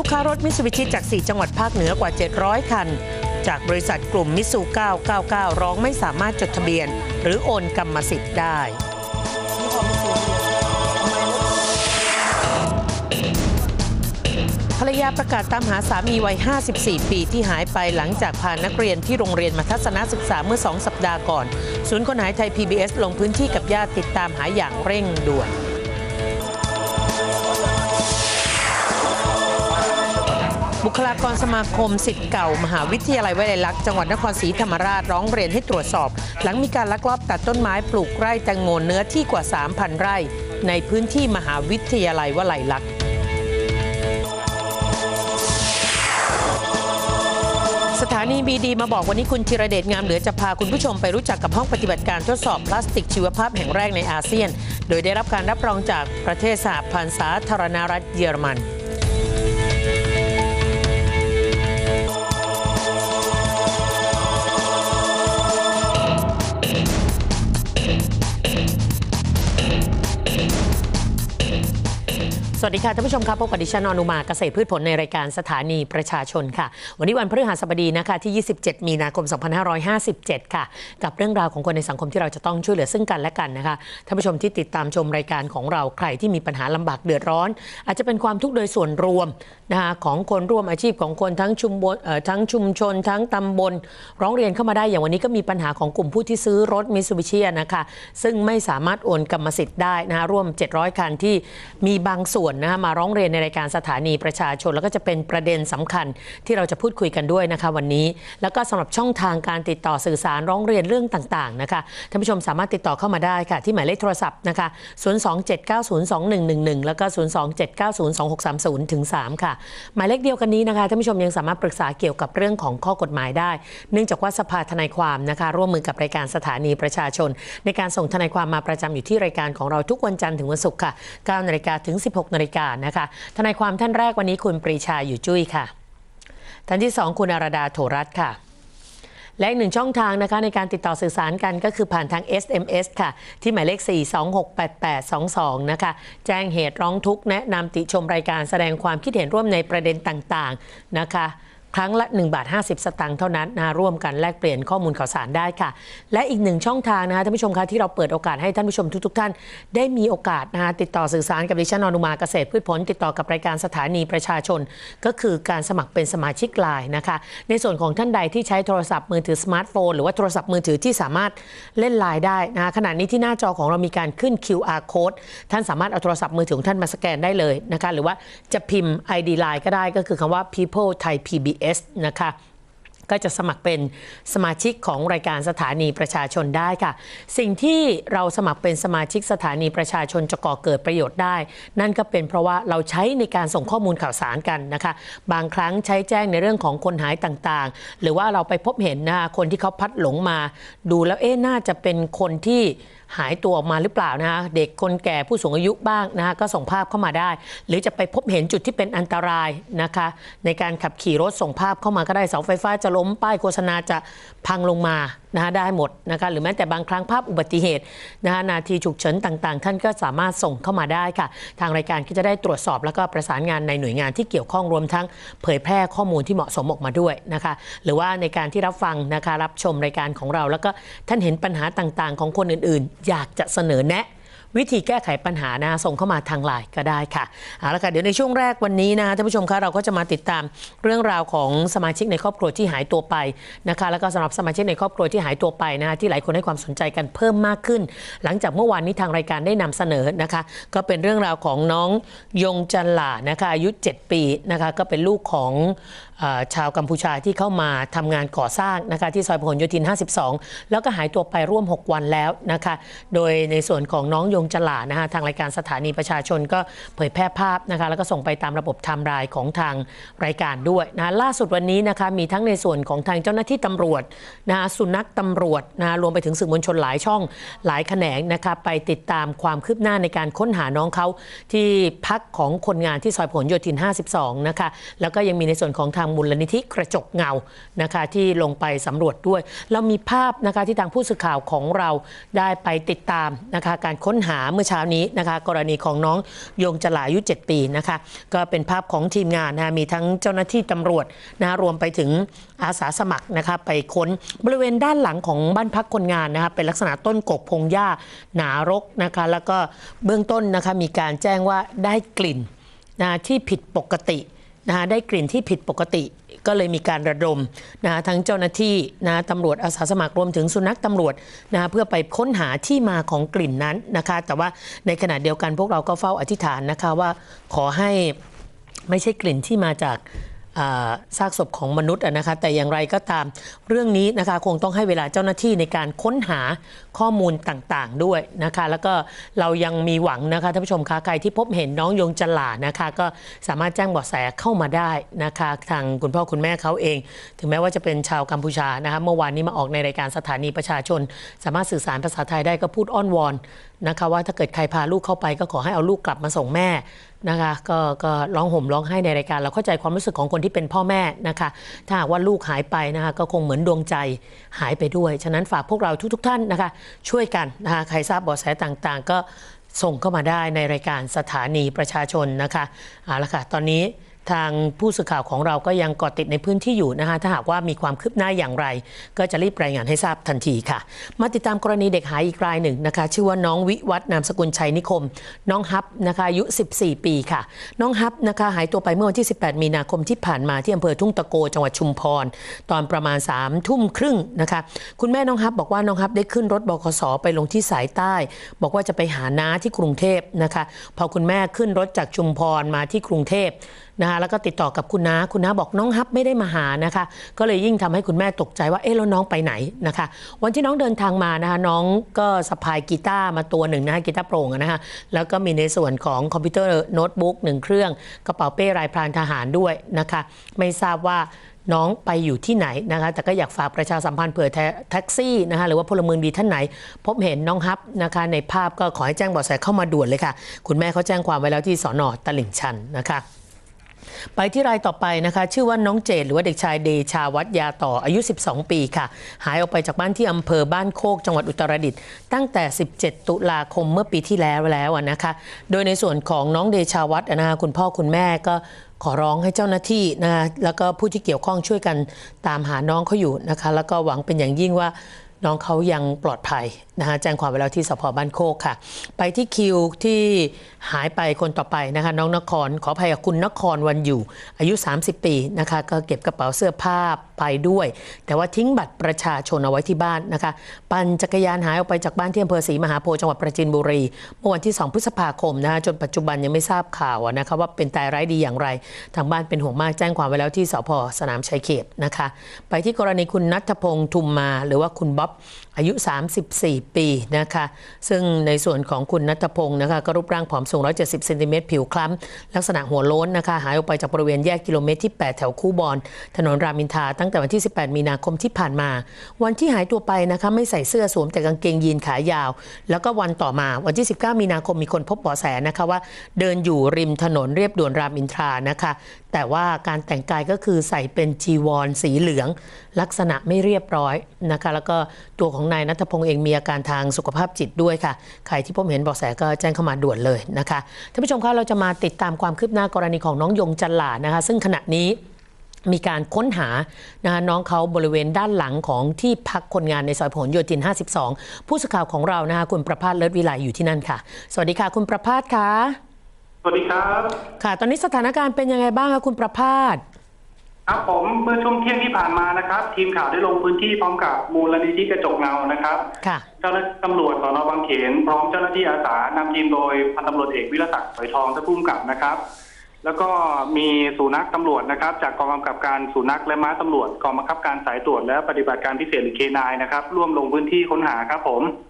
ลูกค้ารถมิตซูบิชิจาก 4 จังหวัดภาคเหนือกว่า 700 คัน จากบริษัทกลุ่มมิสู999 ร้องไม่สามารถจดทะเบียน หรือโอนกรรมสิทธิ์ได้ภรรยาประกาศตามหาสามีวัย 54 ปีที่หายไปหลังจากพานักเรียนที่โรงเรียนมาทัศนศึกษาเมื่อ 2 สัปดาห์ก่อน ศูนย์คนหายไทย PBS ลงพื้นที่กับญาติติดตามหาอย่างเร่งด่วน บุคลากรสมาคมสิทธิ์เก่ามหาวิทยาลัยวลัยลักษณ์จังหวัดนครศรีธรรมราชร้องเรียนให้ตรวจสอบ หลังมีการลักลอบตัดต้นไม้ปลูกไร่แตงโมเนื้อที่กว่า 3,000 ไร่ ในพื้นที่มหาวิทยาลัยวลัยลักษณ์สถานีบีดีมาบอกวันนี้คุณธีรเดชงามเหลือจะพาคุณผู้ชมไปรู้จักกับห้องปฏิบัติการทดสอบพลาสติกชีวภาพแห่งแรกในอาเซียน โดยได้รับการรับรองจากประเทศสหพันธ์สาธารณรัฐเยอรมัน สวัสดีค่ะท่านผู้ชมครับพบกับดิฉันอนุมาเกษตรพืชผลในรายการสถานีประชาชนค่ะ วันนี้วันพฤหัสบดีนะคะที่ 27 มีนาคม 2557 ค่ะ กับเรื่องราวของคนในสังคมที่เราจะต้องช่วยเหลือซึ่งกันและกันนะคะท่านผู้ชมที่ติดตามชมรายการของเราใครที่มีปัญหาลำบากเดือดร้อน อาจจะเป็นความทุกข์โดยส่วนรวมนะคะของคนร่วมอาชีพของคนทั้งชุมบนทั้งชุมชน ทั้งตำบล ร้องเรียนเข้ามาได้อย่างวันนี้ก็มีปัญหาของกลุ่มผู้ที่ซื้อรถมิ t ซูบิชินะคะซึ่งไม่สามารถโอนกรรมสิทธิ์ได้นะคะร่วม 700 คันที่มีบางส่วนนะคะมาร้องเรียนในรายการสถานีประชาชน แล้วก็จะเป็นประเด็นสำคัญที่เราจะพูดคุยกันด้วยนะคะวันนี้ แล้วก็สำหรับช่องทางการติดต่อสื่อสารร้องเรียนเรื่องต่างๆนะคะท่านผู้ชมสามารถติดต่อเข้ามาได้ค่ะ ที่หมายเลขโทรศัพท์นะคะ 027902111 แล้วก็ 027902630ถึง3ค่ะ หมายเลขเดียวกันนี้นะคะท่านผู้ชมยังสามารถปรึกษาเกี่ยวกับเรื่องของข้อกฎหมายได้ เนื่องจากว่าสภาทนายความนะคะร่วมมือกับรายการสถานีประชาชน ในการส่งทนายความมาประจำอยู่ที่รายการของเราทุกวันจันทร์ถึงวันศุกร์ค่ะ9นาฬิกาถึง 16นาฬิกานะคะ ทนายความท่านแรกวันนี้คุณปรีชาอยู่จุ้ยค่ะ ท่านที่สองคุณอาราดาโถรัตค่ะ และอีกหนึ่งช่องทางนะคะในการติดต่อสื่อสารกันก็คือผ่านทาง SMS ค่ะ ที่หมายเลข 4268822 นะคะ แจ้งเหตุร้องทุกข์แนะนำติชมรายการแสดงความคิดเห็นร่วมในประเด็นต่างๆนะคะ ครั้งละ 1 บาท 50 สตางค์เท่านั้นนะร่วมกันแลกเปลี่ยนข้อมูลข่าวสารได้ค่ะ และอีกหนึ่งช่องทางนะคะท่านผู้ชมคะที่เราเปิดโอกาสให้ท่านผู้ชมทุกๆ ท่าน ได้มีโอกาสนะคะติดต่อสื่อสารกับดิฉันอนุมาเกษตรพืชผล ติดต่อกับรายการสถานีประชาชน ก็คือการสมัครเป็นสมาชิกไลน์นะคะ ในส่วนของท่านใดที่ใช้โทรศัพท์มือถือสมาร์ทโฟนหรือว่าโทรศัพท์มือถือที่สามารถเล่นไลน์ได้นะคะขณะนี้ที่หน้าจอของเรามีการขึ้น QR code ท่านสามารถเอาโทรศัพท์มือถือของท่านมาสแกนได้เลยนะคะหรือว่าจะพิมพ์ ID Line ก็ได้ก็คือคำว่า people Thai PBS นะคะ ก็จะสมัครเป็นสมาชิกของรายการสถานีประชาชนได้ค่ะ สิ่งที่เราสมัครเป็นสมาชิกสถานีประชาชนจะก่อเกิดประโยชน์ได้ นั่นก็เป็นเพราะว่าเราใช้ในการส่งข้อมูลข่าวสารกันนะคะ บางครั้งใช้แจ้งในเรื่องของคนหายต่างๆ หรือว่าเราไปพบเห็นนะคะคนที่เขาพัดหลงมา ดูแล้วเอ๊ะน่าจะเป็นคนที่หายตัวออกมาหรือเปล่านะคะเด็กคนแก่ผู้สูงอายุบ้างนะคะก็ส่งภาพเข้ามาได้ หรือจะไปพบเห็นจุดที่เป็นอันตรายนะคะ ในการขับขี่รถส่งภาพเข้ามาก็ได้เสาไฟฟ้าจะลมป้ายโฆษณาจะพังลงมานะคะได้หมดนะคะหรือแม้แต่บางครั้งภาพอุบัติเหตุนะคะนาทีฉุกเฉินต่างๆ ท่านก็สามารถส่งเข้ามาได้ค่ะ ทางรายการก็จะได้ตรวจสอบแล้วก็ประสานงานในหน่วยงานที่เกี่ยวข้องรวมทั้งเผยแพร่ข้อมูลที่เหมาะสมออกมาด้วยนะคะหรือว่าในการที่รับฟังนะคะรับชมรายการของเรา แล้วก็ท่านเห็นปัญหาต่างๆ ของคนอื่นๆ อยากจะเสนอแนะ วิธีแก้ไขปัญหานะส่งเข้ามาทางไลน์ก็ได้ค่ะเอาละค่ะเดี๋ยวในช่วงแรกวันนี้นะคะท่านผู้ชมคะเราก็จะมาติดตามเรื่องราวของสมาชิกในครอบครัวที่หายตัวไปนะคะแล้วก็สำหรับสมาชิกในครอบครัวที่หายตัวไปนะคะที่หลายคนให้ความสนใจกันเพิ่มมากขึ้น หลังจากเมื่อวานนี้ทางรายการได้นำเสนอนะคะ ก็เป็นเรื่องราวของน้องยงจันหลานะคะอายุ 7 ปีนะคะก็เป็นลูกของ ชาวกัมพูชาที่เข้ามาทำงานก่อสร้างนะคะที่ซอยพหลโยธิน 52 แล้วก็หายตัวไปร่วม 6 วันแล้วนะคะโดยในส่วนของน้องยงจลานะคะทางรายการสถานีประชาชนก็เผยแพร่ภาพนะคะแล้วก็ส่งไปตามระบบไทม์ไลน์ของทางรายการด้วยนะล่าสุดวันนี้นะคะมีทั้งในส่วนของทางเจ้าหน้าที่ตำรวจนะคะสุนัขตำรวจนะรวมไปถึงสื่อมวลชนหลายช่องหลายแขนงนะคะไปติดตามความคืบหน้าในการค้นหาน้องเขาที่พักของคนงานที่ซอยพหลโยธิน 52 นะคะแล้วก็ยังมีในส่วนของทางางมูลนิธิกระจกเงานะคะที่ลงไปสำรวจด้วย เรามีภาพนะคะที่ทางผู้สื่อข่าวของเราได้ไปติดตามนะคะการค้นหาเมื่อเช้านี้นะคะกรณีของน้องยงจลาอายุ 7 ปีนะคะก็เป็นภาพของทีมงานนะคะมีทั้งเจ้าหน้าที่ตำรวจนะรวมไปถึงอาสาสมัครนะคะไปค้นบริเวณด้านหลังของบ้านพักคนงานนะคะเป็นลักษณะต้นกกพงหญ้าหนารกนะคะแล้วก็เบื้องต้นนะคะมีการแจ้งว่าได้กลิ่นนะที่ผิดปกติ นะคะได้กลิ่นที่ผิดปกติก็เลยมีการระดมนะทั้งเจ้าหน้าที่นะตำรวจอาสาสมัครรวมถึงสุนัขตำรวจนะเพื่อไปค้นหาที่มาของกลิ่นนั้นนะคะ แต่ว่าในขณะเดียวกันพวกเราก็เฝ้าอธิษฐานนะคะว่าขอให้ไม่ใช่กลิ่นที่มาจาก ซากศพของมนุษย์นะคะแต่อย่างไรก็ตามเรื่องนี้นะคะคงต้องให้เวลาเจ้าหน้าที่ในการค้นหาข้อมูลต่างๆด้วยนะคะแล้วก็เรายังมีหวังนะคะท่านผู้ชมคะใครที่พบเห็นน้องยงจลานะคะก็สามารถแจ้งเบาะแสเข้ามาได้นะคะทางคุณพ่อคุณแม่เขาเอง ถึงแม้ว่าจะเป็นชาวกัมพูชานะคะเมื่อวานนี้มาออกในรายการสถานีประชาชน สามารถสื่อสารภาษาไทยได้ก็พูดอ้อนวอนนะคะว่าถ้าเกิดใครพาลูกเข้าไปก็ขอให้เอาลูกกลับมาส่งแม่ นะคะก็ก็ร้องห่มร้องไห้ในรายการ เราเข้าใจความรู้สึกของคนที่เป็นพ่อแม่นะคะ ถ้าหากว่าลูกหายไปนะคะก็คงเหมือนดวงใจหายไปด้วย ฉะนั้นฝากพวกเราทุกๆทท่านนะคะ ช่วยกันนะคะใครทราบเบาะแสต่างๆ ก็ส่งเข้ามาได้ในรายการสถานีประชาชนนะคะเอาละค่ะตอนนี้ ทางผู้สื่อข่าวของเราก็ยังเกาะติดในพื้นที่อยู่นะคะถ้าหากว่ามีความคืบหน้าอย่างไร ก็จะรีบรายงานให้ทราบทันทีค่ะ มาติดตามกรณีเด็กหายอีกรายหนึ่งนะคะ ชื่อว่าน้องวิวัฒนามสกุลชัยนิคม น้องฮับนะคะอายุ 14 ปีค่ะ น้องฮับนะคะหายตัวไปเมื่อวันที่ 18 มีนาคมที่ผ่านมาที่อำเภอทุ่งตะโกจังหวัดชุมพร ตอนประมาณ3ทุ่มครึ่งนะคะ คุณแม่น้องฮับบอกว่าน้องฮับได้ขึ้นรถบขสไปลงที่สายใต้ บอกว่าจะไปหาน้าที่กรุงเทพนะคะ พอคุณแม่ขึ้นรถจากชุมพรมาที่กรุงเทพ นะคะแล้วก็ติดต่อกับคุณน้าคุณน้าบอกน้องฮับไม่ได้มาหานะคะ ก็เลยยิ่งทำให้คุณแม่ตกใจว่าเอ๊ะแล้วน้องไปไหนนะคะ วันที่น้องเดินทางมานะคะน้องก็สะพายกีตาร์มาตัวหนึ่งนะคะกีตาร์โปร่งนะคะแล้วก็มีในส่วนของคอมพิวเตอร์โน้ตบุ๊กหนึ่งเครื่องกระเป๋าเป้รายพรางทหารด้วยนะคะ ไม่ทราบว่าน้องไปอยู่ที่ไหนนะคะ แต่ก็อยากฝากประชาสัมพันธ์เผื่อแท็กซี่นะคะ หรือว่าพลเมืองดีท่านไหน พบเห็นน้องฮับนะคะ ในภาพก็ขอให้แจ้งเบาะแสเข้ามาด่วนเลยค่ะ คุณแม่เขาแจ้งความไว้แล้วที่สอนอตลิ่งชันนะคะ ไปที่รายต่อไปนะคะ ชื่อว่าน้องเจดหรือว่าเด็กชายเดชาวัฒยาต่ออายุ 12 ปีค่ะ หายออกไปจากบ้านที่อำเภอบ้านโคกจังหวัดอุตรดิตถ์ตั้งแต่ 17 ตุลาคมเมื่อปีที่แล้วแล้วนะคะ โดยในส่วนของน้องเดชาวัฒน์อะนะคะคุณพ่อคุณแม่ก็ขอร้องให้เจ้าหน้าที่นะคะแล้วก็ผู้ที่เกี่ยวข้องช่วยกันตามหาน้องเขาอยู่นะคะ แล้วก็หวังเป็นอย่างยิ่งว่าน้องเขายังปลอดภัย นะคะแจ้งความไว้แล้วที่สพบ้านโคกค่ะ ไปที่คิวที่หายไปคนต่อไปนะคะน้องนครขออภัยกับคุณนครวันอยู่ อายุ 30 ปีนะคะก็เก็บกระเป๋าเสื้อผ้าไปด้วย แต่ว่าทิ้งบัตรประชาชนเอาไว้ที่บ้านนะคะ ปั่นจักรยานหายออกไปจากบ้านที่อำเภอศรีมหาโพธิ์จังหวัดประจินบุรีเมื่อวันที่ 2 พฤษภาคมนะคะจนปัจจุบันยังไม่ทราบข่าวนะคะว่าเป็นตายร้ายดีอย่างไร ทางบ้านเป็นห่วงมากแจ้งความไว้แล้วที่สพสนามชัยเขตนะคะ ไปที่กรณีคุณนัทพงษ์ทุมมา หรือว่าคุณบ๊อบอายุ 34ปีนะคะ ซึ่งในส่วนของคุณนัทพงศ์นะคะก็รูปร่างผอมสูง 170เซนติเมตรผิวคล้ำ ลักษณะหัวโล้นนะคะ หายออกไปจากบริเวณแยกกิโลเมตรที่ 8 แถวคูบอน ถนนรามินทราตั้งแต่วันที่ 18 มีนาคมที่ผ่านมา วันที่หายตัวไปนะคะไม่ใส่เสื้อสวมแต่กางเกงยีนขายาว แล้วก็วันต่อมาวันที่ 19 มีนาคมมีคนพบเบาะแสนะคะว่าเดินอยู่ริมถนนเรียบด่วนรามอินทรานะคะแต่ว่าการแต่งกายก็คือใส่เป็นจีวรสีเหลือง ลักษณะไม่เรียบร้อยนะคะ แล้วก็ตัวของนายนัทพงศ์เองมีอาการทางสุขภาพจิตด้วยค่ะ ใครที่พบเห็นเบาะแสก็แจ้งเข้ามาด่วนเลยนะคะท่านผู้ชมคะเราจะมาติดตามความคืบหน้ากรณีของน้องยงจันหลานะคะ ซึ่งขณะนี้มีการค้นหานะคะน้องเขาบริเวณด้านหลังของที่พักคนงานในซอยพหลโยธิน 52 ผู้สื่อข่าวของเรานะคะคุณประภาสเลิศวิไลอยู่ที่นั่นค่ะ สวัสดีค่ะ คุณประภาสค่ะ สวัสดีครับ ค่ะ ตอนนี้สถานการณ์เป็นยังไงบ้างคะคุณประภาสครับผมเมื่อช่วงเที่ยงที่ผ่านมานะครับ ทีมข่าวได้ลงพื้นที่พร้อมกับมูลนิธิกระจกเงานะครับค่ะเจ้าหน้าที่ตำรวจสนบางเขนพร้อมเจ้าหน้าที่อาสานำทีมโดยพันตำรวจเอกวิรศักดิ์สอยทองท่านผู้กำกับนะครับ แล้วก็มีสุนัขตำรวจนะครับ จากกองกำกับการสุนัขและม้าตำรวจกองบังคับการสายตรวจและปฏิบัติการพิเศษหรือเคนายนะครับ ร่วมลงพื้นที่ค้นหาครับผมค่ะ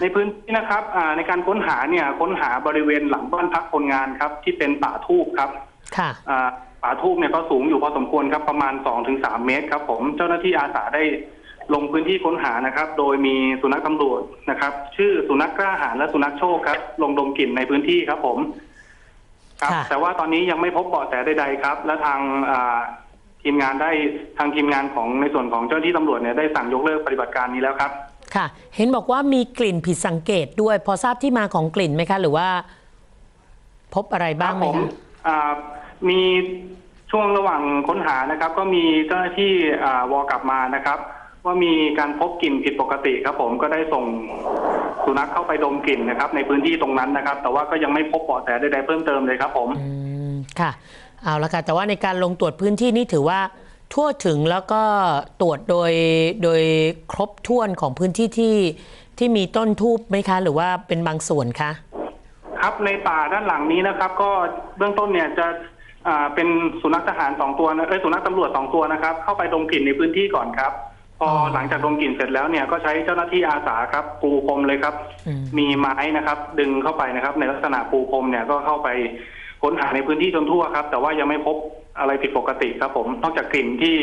ในพื้นที่นะครับอ่าในการค้นหาเนี่ยค้นหาบริเวณหลังบ้านพักคนงานครับ ที่เป็นป่าทูบครับค่ะอ่าป่าทูบเนี่ยก็สูงอยู่พอสมควรครับประมาณ2-3เมตรครับ ผมเจ้าหน้าที่อาสาได้ลงพื้นที่ค้นหานะครับ โดยมีสุนัขตำรวจนะครับ ชื่อสุนัขกล้าหาญและสุนัขโชคครับ ลงดมกลิ่นในพื้นที่ครับ ผมครับค่ะแต่ว่าตอนนี้ยังไม่พบเบาะแสใดๆครับ และทางอ่าททีมงานได้ทางทีมงานของในส่วนของเจ้าหน้าที่ตำรวจเนี่ยได้สั่งยกเลิกปฏิบัติการนี้แล้วครับ ค่ะ เห็นบอกว่ามีกลิ่นผิดสังเกตด้วย พอทราบที่มาของกลิ่นไหมคะ หรือว่า พบอะไรบ้างไหมผมคะอ่ามีช่วงระหว่างค้นหานะครับ ก็มีเจ้าหน้าที่อ่าวอกลับมานะครับ ว่ามีการพบกลิ่นผิดปกติครับผมก็ได้ส่งสุนัขเข้าไปดมกลิ่นนะครับ ในพื้นที่ตรงนั้นนะครับ แต่ว่าก็ยังไม่พบเบาะแสใดๆเพิ่มเติมเลยครับ ผมอืมค่ะ เอาละค่ะแต่ว่าในการลงตรวจพื้นที่นี่ถือว่า ทั่วถึงแล้วก็ตรวจโดยโดยครบถ้วนของพื้นที่ที่ที่มีต้นทูบไหมคะ หรือว่าเป็นบางส่วนคะครับในป่าด้านหลังนี้นะครับ ก็เบื้องต้นเนี่ยจะอ่าเป็นสุนัขทหารสองตัวนะเอ้ยสุนัขตำรวจสองตัวนะครับ เข้าไปดมกลิ่นในพื้นที่ก่อนครับ พอหลังจากดมกลิ่นเสร็จแล้วเนี่ยก็ใช้เจ้าหน้าที่อาสาครับปูพรมเลยครับ อืม มีไม้นะครับ ดึงเข้าไปนะครับ ในลักษณะปูพรมเนี่ยก็เข้าไปค้นหาในพื้นที่จนทั่วครับ แต่ว่ายังไม่พบ อะไรผิดปกติครับผม นอกจากกลิ่นที่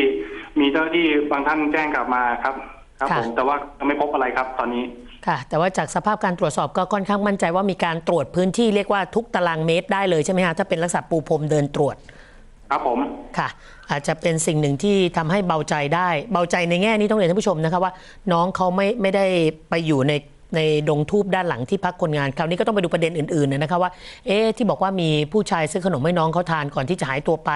มีเจ้าหน้าที่บางท่านแจ้งกลับมาครับ ครับผม แต่ว่ายังไม่พบอะไรครับตอนนี้ ค่ะ แต่ว่าจากสภาพการตรวจสอบก็ค่อนข้างมั่นใจว่ามีการตรวจพื้นที่เรียกว่าทุกตารางเมตรได้เลยใช่ไหมคะถ้าเป็นลักษณะปูพรมเดินตรวจ ครับผม ค่ะ อาจจะเป็นสิ่งหนึ่งที่ทำให้เบาใจได้ เบาใจในแง่นี้ต้องเรียนท่านผู้ชมนะคะว่า น้องเขาไม่ไม่ได้ไปอยู่ใน ในดงทูบด้านหลังที่พักคนงาน คราวนี้ก็ต้องไปดูประเด็นอื่นๆนะคะว่าเอ๊ะที่บอกว่ามีผู้ชายซื้อขนมให้น้องเขาทานก่อนที่จะหายตัวไป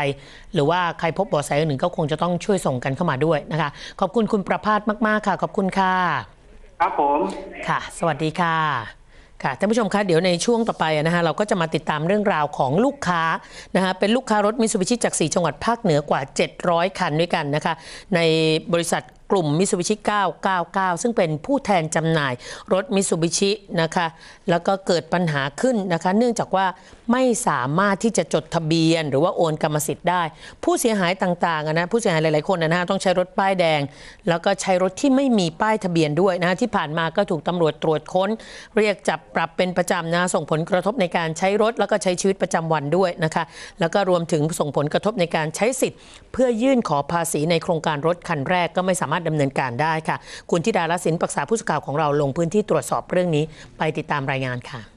หรือว่าใครพบเบาะแสอื่นก็คงจะต้องช่วยส่งกันเข้ามาด้วยนะคะ ขอบคุณคุณประภาสมากๆค่ะ ขอบคุณค่ะ ครับผมค่ะ สวัสดีค่ะค่ะท่านผู้ชมคะเดี๋ยวในช่วงต่อไปนะคะเราก็จะมาติดตามเรื่องราวของลูกค้านะคะเป็นลูกค้ารถมิ t ซูบิชิจาก 4 จังหวัดภาคเหนือกว่า 700 คันด้วยกันนะคะในบริษัท กลุ่มมิ t ซูบิชิ999 ซึ่งเป็นผู้แทนจำหน่ายรถมิ t ซูบิชินะคะ แล้วก็เกิดปัญหาขึ้นนะคะ เนื่องจากว่าไม่สามารถที่จะจดทะเบียน หรือว่าโอนกรรมสิทธิ์ได้ ผู้เสียหายต่างๆนะผู้เสียหายหลายๆคนนะฮะต้องใช้รถป้ายแดง แล้วก็ใช้รถที่ไม่มีป้ายทะเบียนด้วยนะฮะที่ผ่านมาก็ถูกตำรวจตรวจค้น เรียกจับปรับเป็นประจำนะส่งผลกระทบในการใช้รถ แล้วก็ใช้ชีวิตประจำวันด้วยนะคะ แล้วก็รวมถึงส่งผลกระทบในการใช้สิทธิ์ เพื่อยื่นขอภาษีในโครงการรถคันแรกก็ไม่สามารถดำเนินการได้ค่ะ คุณธิดาลสินปรึกษาผู้สื่อข่าวของเราลงพื้นที่ตรวจสอบเรื่องนี้ ไปติดตามรายงานค่ะ